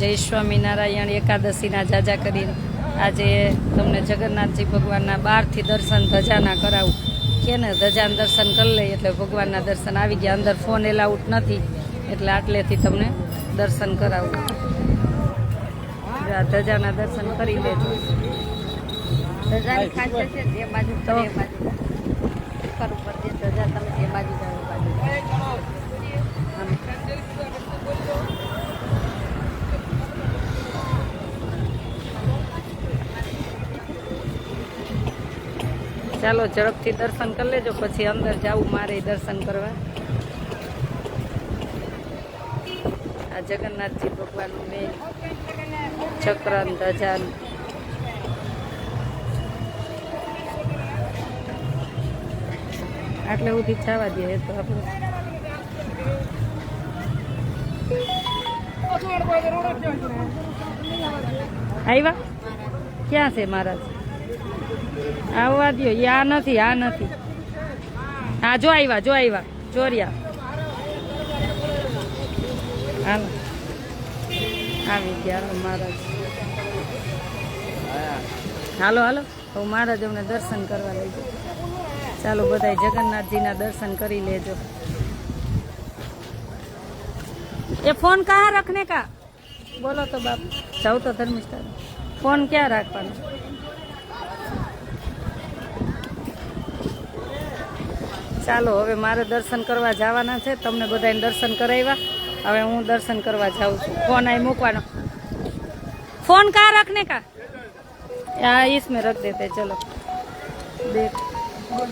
જય સ્વામિનારાયણ એકાદશીના જાજા કરીને આજે તમને જગન્નાથજી ભગવાનના બહારથી દર્શન ધજાના કરાવું. કે ને ધજાના દર્શન કરી લઈએ એટલે ભગવાનના દર્શન આવી ગયા. અંદર ફોન એલાઉટ નથી. એટલે આટલેથી તમને દર્શન કરાવું. ધજાના દર્શન કરી લેજો. ધજાની ખાસિયત છે જે બાજુ તો? ધજા તમે જે બાજુ. ચાલો ઝડપથી દર્શન કરી લેજો, પછી અંદર જાવું મારે દર્શન કરવા. આ જગન્નાથજી ભગવાનનું મેન ચક્ર ધજાન આટલે સુધી જવા દે તો આપણે. આવ્યા? ક્યાં છે મહારાજ? આવવા દો આ નથી આ નથી. હા, જો આવ્યા જો આવ્યા ચોર્યા હાલો. આવી ગયા મહારાજ. હાલો હાલો. તો મહારાજ અમને દર્શન કરવા લઈ જાઓ ચાલો, બધાય જગન્નાથજીના દર્શન કરી લેજો. એ ફોન કહા રખને કા? બોલો તો બાપ. જાઉં તો ધર્મિષ્ઠા ફોન ક્યાં રાખવાનો? ચાલો હવે મારે દર્શન કરવા જવાના છે તમને બધાને દર્શન કરાવ્યા હવે હું દર્શન કરવા જાઉં છું ફોન અહીં મૂકવાનો ફોન કા રખને કા હા इसमें रख देते हैं, चलो देख चलो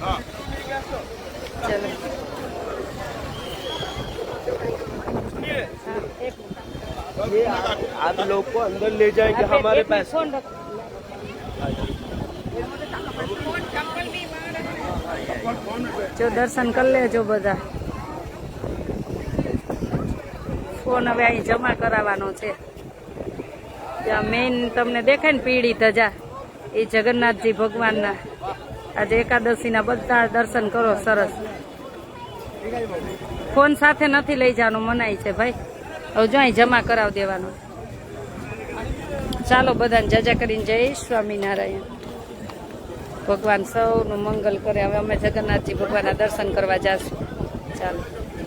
हाँ, एक मिनट। ये आप, आप लोग को अंदर ले जाएंगे आप एक- हमारे एक मिनट, पैसे फोन रख જો દર્શન કરી લેજો બધા. ફોન હવે અહીં જમા કરાવવાનો છે. ત્યાં મેઇન તમને દેખાય ને પીળી ધજા, એ જગન્નાથજી ભગવાનના. આજે એકાદશીના બધા દર્શન કરો સરસ. ફોન સાથે નથી લઈ જવાનું, મનાય છે ભાઈ. હવે જો અહીં જમા કરાવ દેવાનું. ચાલો બધાને જજા કરીને જય સ્વામિનારાયણ. ભગવાન સૌનું મંગલ કરે. હવે અમે જગન્નાથજી ભગવાનના દર્શન કરવા જશું. ચાલો.